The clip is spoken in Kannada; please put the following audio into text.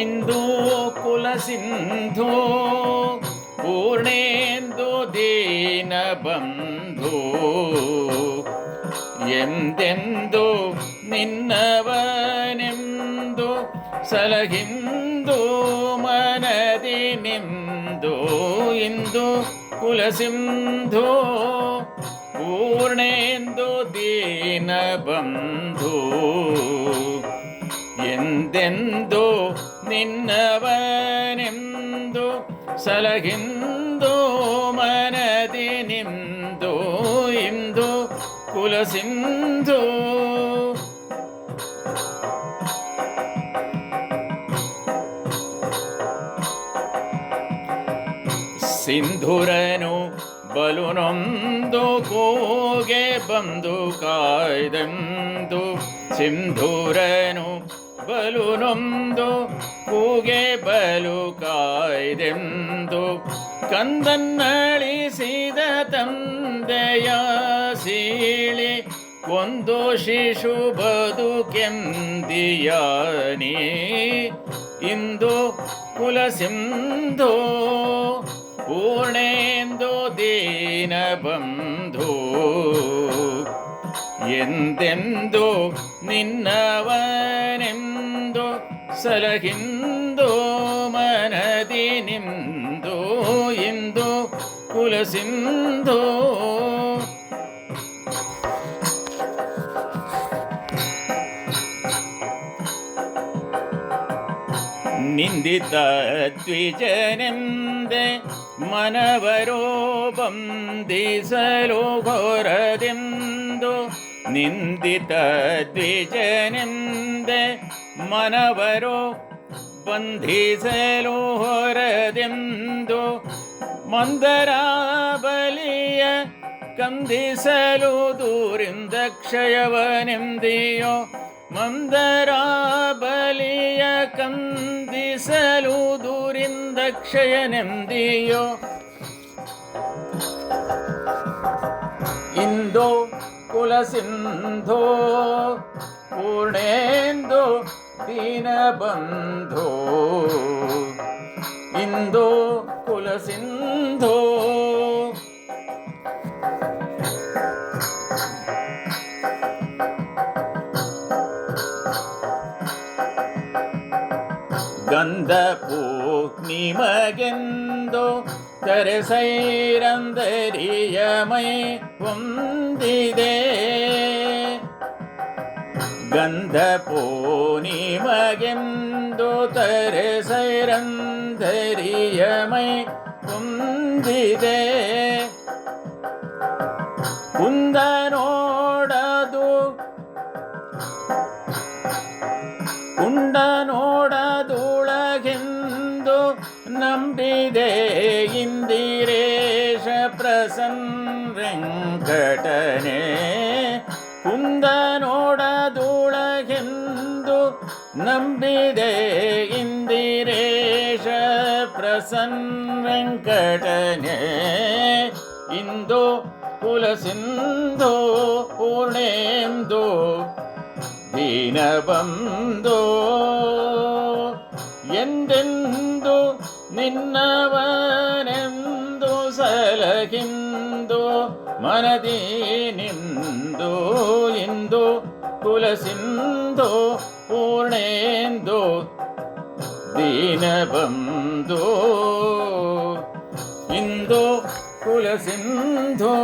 ಇಂದು ಕುಲ ಸಿಂಧು, ಪೂರ್ಣೇಂದು ದೀನ ಬಂಧು. ಎಂದೆಂದು ನಿನ್ನವನೆಂದು ಸಲಹಿಂದು ಮನದಿ ನಿಂದು. ಇಂದು ಕುಲಸಿಂಧು ಪೂರ್ಣೇಂದು ದೀನ ಬಂಧು. ಎಂದೆಂದು ನಿನ್ನವನೆಂದು ಸಲಗಿಂದು ಮನದಿ ನಿಂದು ಇಂದು ಕುಲಸಿಂಧು ಸಿಂಧುರನು ಬಲು ನೊಂದು ಕೂಗೆ ಬಂದು ಕಾಯ್ದೆಂದು ಸಿಂಧೂರನು ಬಲು ನೊಂದು, ಕೂಗೆ ಬಲು ಕಾಯ್ದೆಂದು. ಕಂದನ್ನಳಿಸಿದ ತಂದೆಯ ಸೀಳಿ, ಒಂದು ಶಿಶು ಬದುಕೆಂದಿಯಾನಿ ಇಂದು ಕುಲಸಿಂಧು, ಪೂರ್ಣೇಂದು ದೀನ ಬಂಧು. ಎಂದೆಂದು ನಿನ್ನವನೆಂದು സലഹിന്ദോ മനദിനിന്ദോ ഇന്ദോ കുലസിന്ധോ. നിന്ദിതദ്വിജനന്ദ മനവരോപം ദിസലോഘോരതിന്ദു നിന്ദിതദ്വിജനന്ദ ಬಂಧಿಸಲು ಹೊರದೆಂದು ನಿಂದಿತ ದ್ವಿಜನೆಂದೆ ಮನವರೋ ಬಂಧಿಸಲು ಹೊರದೆಂದು ಮಂದರ ಬಲಿಯ ಕಂದಿಸಲು ದೂರಿಂದ ಕ್ಷಯವನೆಂದಿಯೋ ಮಂದರ ಬಲಿಯ ಕಂದಿಸಲು ದೂರಿಂದ ಕ್ಷಯನೆಂದಿಯೋ ಇಂದು ಕುಲಸಿಂಧೋ ಪೂರ್ಣೇಂದು ದೀನಬಂಧೋ ಇಂದು ಕುಲಸಿಂಧೋ. ಗಂಧ ನಿಮಗೆಂದು ಕರೆಸೈರಂದರಿಯ ಮೈ ಹೊಂದಿದೆ. ಗಂಧ ನಿಮಗೆಂದು ತರೆಸೈರಂದರಿಯ ಮೈ ಹೊಂದಿದೆ ಕುಂದ ನೋಡದು ಕುಂಡ ನೋಡದುಳಗೆಂದು ನಂಬಿದೆ ಇಂದಿರೇಶ ಪ್ರಸನ್ ವೆಂಕಟನೆ ನಂಬಿದೆ ಇಂದಿರೇಶ ಪ್ರಸನ್ ವೆಂಕಟನೆ ಇಂದು ಕುಲಸಿಂಧು ಪೂರ್ಣೇಂದು ದೀನಬಂಧೋ ಎಂದೆಂದು ನಿನ್ನವನೆಂದು ಸಲಹಿಂದು ಮನದಿ ನಿಂದು ಇಂದು ಕುಲಸಿಂಧು പൂർണേന്ദു ദീനബന്ധു ഇന്ദു കുലസിന്ധോ.